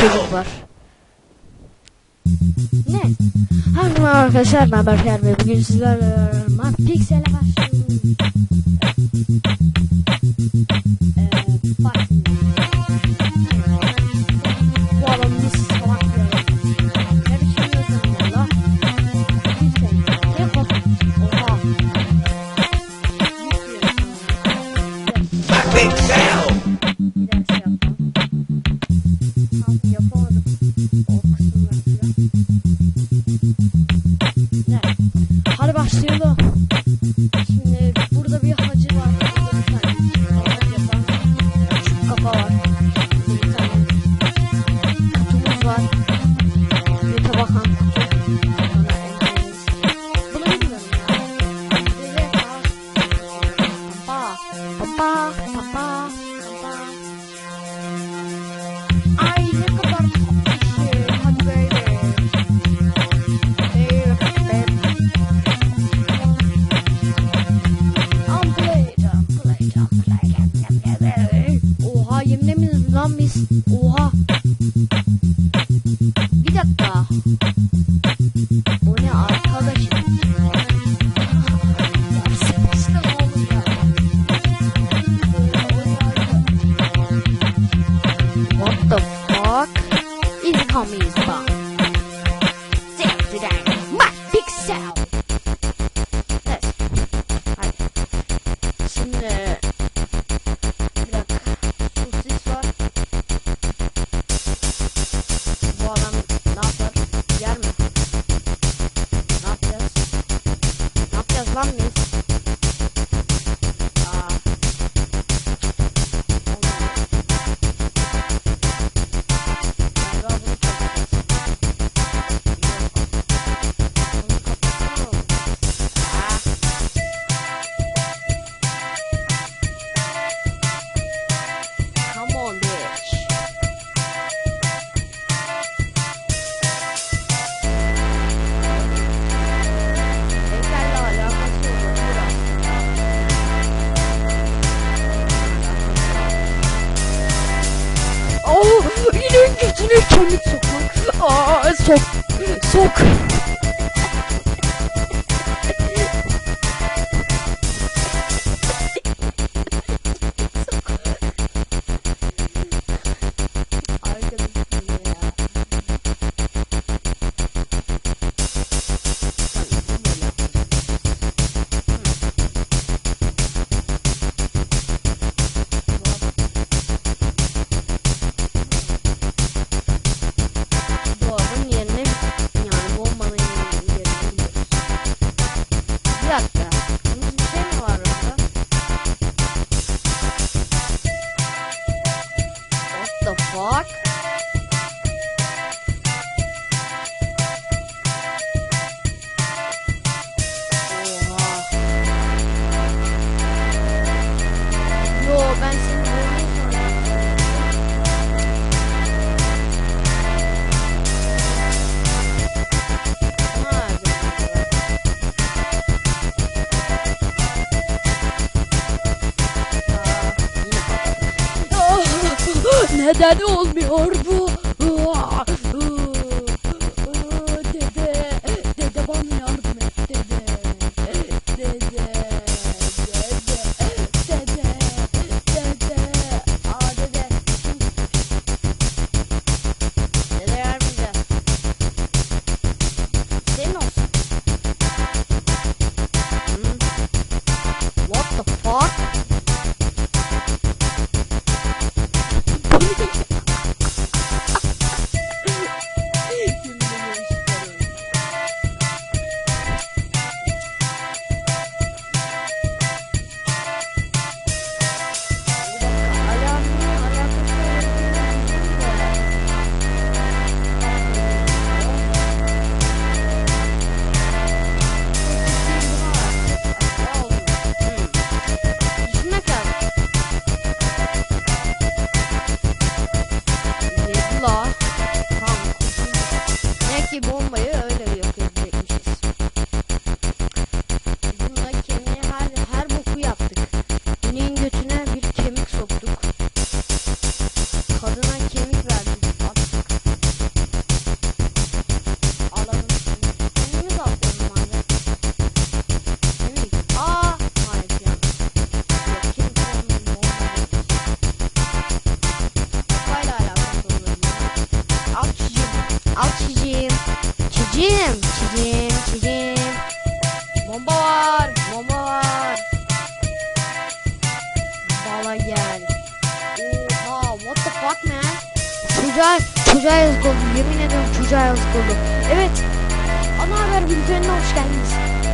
çocuklar. Ne? Hangi arkadaşlar ben Berker ve bugün sizlerle beraber Pixel'e başlıyoruz. wyjechać Talk is Commies Box. そうそうか。neden olmuyor bu? c'est. Giles Kolu. Evet, ana haber bültenine hoş geldiniz.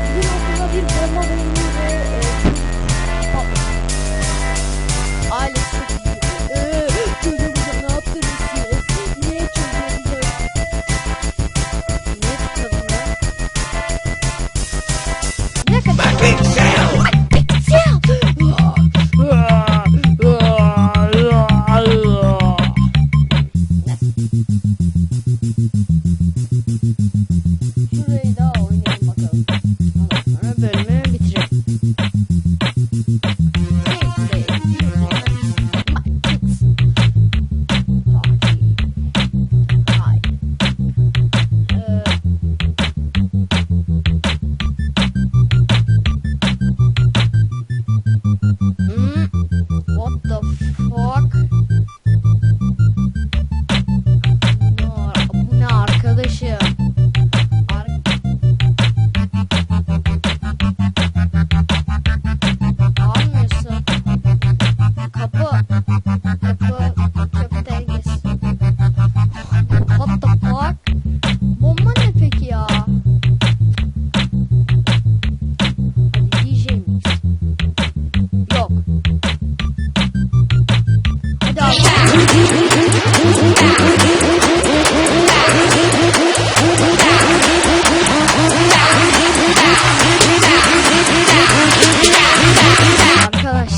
Bugün okulda bir bomba bölümü ve... E, ailesi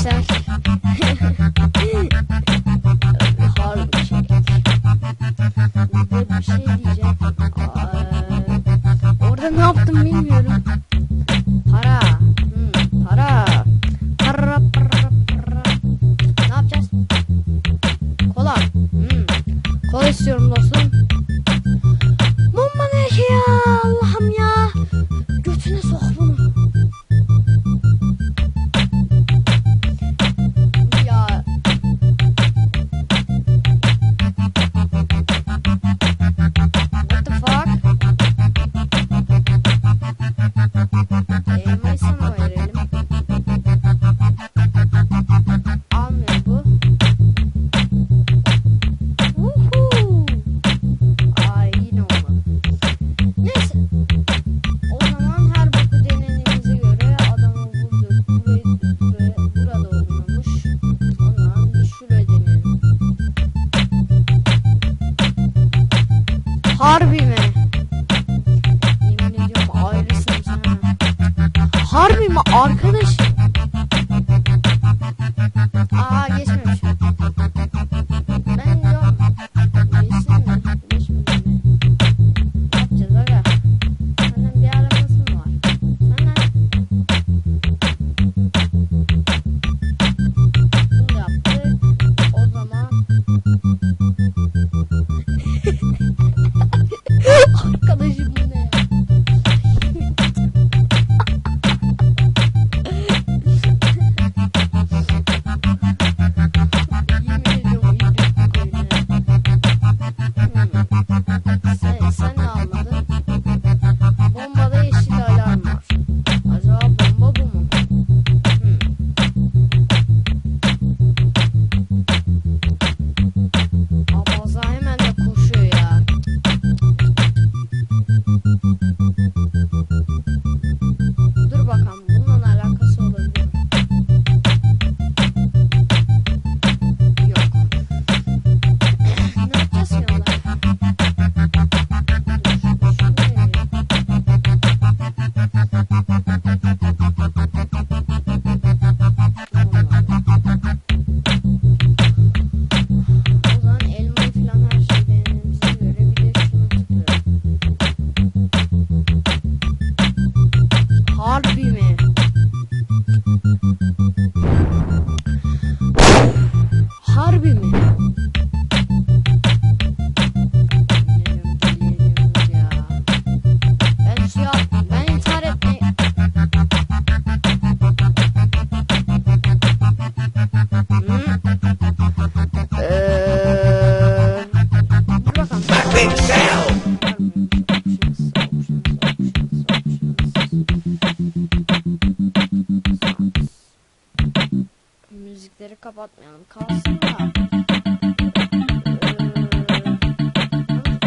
mensaje. hoje. müzikleri kapatmayalım. Kalsın da.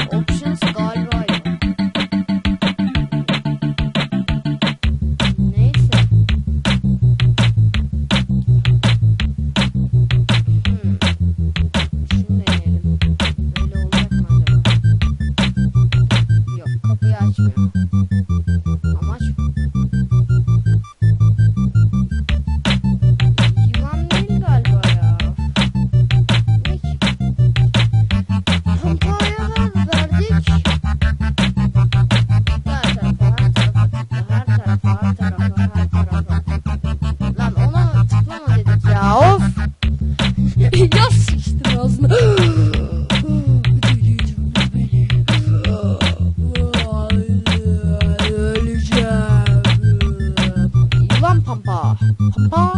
Ee, options galiba 好吧